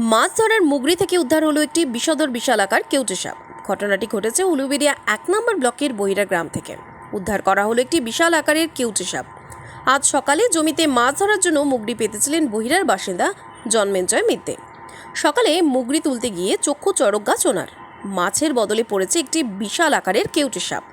মাছ ধরার মুগরি থেকে উদ্ধার হলো একটি বিষধর বিশালাকার কেউটে সাপ। ঘটনাটি ঘটেছে উলুবেরিয়া এক নম্বর ব্লকের বহিরা গ্রাম থেকে। উদ্ধার করা হলো একটি বিশাল আকারের কেউটে সাপ। আজ সকালে জমিতে মাছ ধরার জন্য মুগরি পেতেছিলেন বহিরার বাসিন্দা জন্মেঞ্জয় মিত্তে। সকালে মুগরি তুলতে গিয়ে চক্ষু চড়ক গাছ ওনার। মাছের বদলে পড়েছে একটি বিশাল আকারের কেউটে সাপ।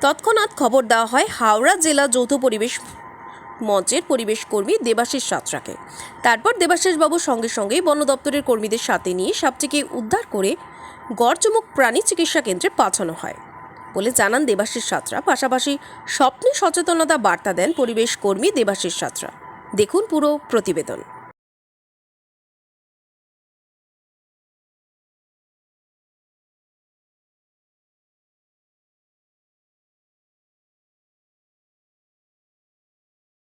তৎক্ষণাৎ খবর দেওয়া হয় হাওড়া জেলা যৌথ পরিবেশ মঞ্চের পরিবেশ কর্মী দেবাশিস সাঁতরাকে। তারপর দেবাশিসবাবু সঙ্গে সঙ্গেই বন দপ্তরের কর্মীদের সাথে নিয়ে সাপটিকে উদ্ধার করে গড়চমুক প্রাণী চিকিৎসা কেন্দ্রে পাঠানো হয়। বলে জানান দেবাশিস সাঁতরা। পাশাপাশি স্বপ্নে সচেতনতা বার্তা দেন পরিবেশ কর্মী দেবাশিস সাঁতরা। দেখুন পুরো প্রতিবেদন।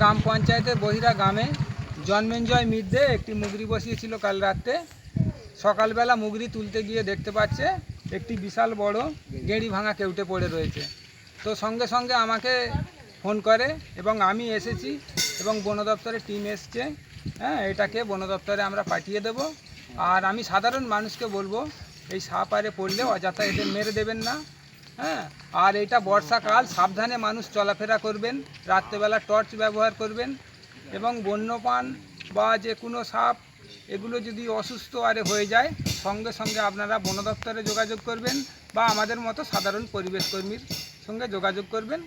গ্রাম পঞ্চায়েতের বহিরা গ্রামে জন্মেঞ্জয় মিদ্যে একটি মুগরি বসিয়েছিল কাল রাত্রে। সকালবেলা মুগরি তুলতে গিয়ে দেখতে পাচ্ছে একটি বিশাল বড় গেঁড়ি ভাঙা কেউটে পড়ে রয়েছে। তো সঙ্গে সঙ্গে আমাকে ফোন করে এবং আমি এসেছি এবং বন দপ্তরের টিম এসছে। হ্যাঁ এটাকে বন দপ্তরে আমরা পাঠিয়ে দেব। আর আমি সাধারণ মানুষকে বলব, এই সাপ আরে পড়লে অযথা এদের মেরে দেবেন না। হ্যাঁ আর এটা বর্ষাকাল, সাবধানে মানুষ চলাফেরা করবেন, রাত্রেবেলা টর্চ ব্যবহার করবেন এবং বন্যপান বা যে কোনো সাপ, এগুলো যদি অসুস্থ আরে হয়ে যায়, সঙ্গে সঙ্গে আপনারা বন দপ্তরে যোগাযোগ করবেন বা আমাদের মতো সাধারণ পরিবেশ কর্মীর সঙ্গে যোগাযোগ করবেন।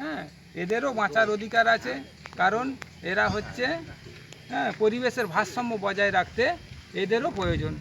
হ্যাঁ এদেরও বাঁচার অধিকার আছে, কারণ এরা হচ্ছে হ্যাঁ পরিবেশের ভারসাম্য বজায় রাখতে এদেরও প্রয়োজন।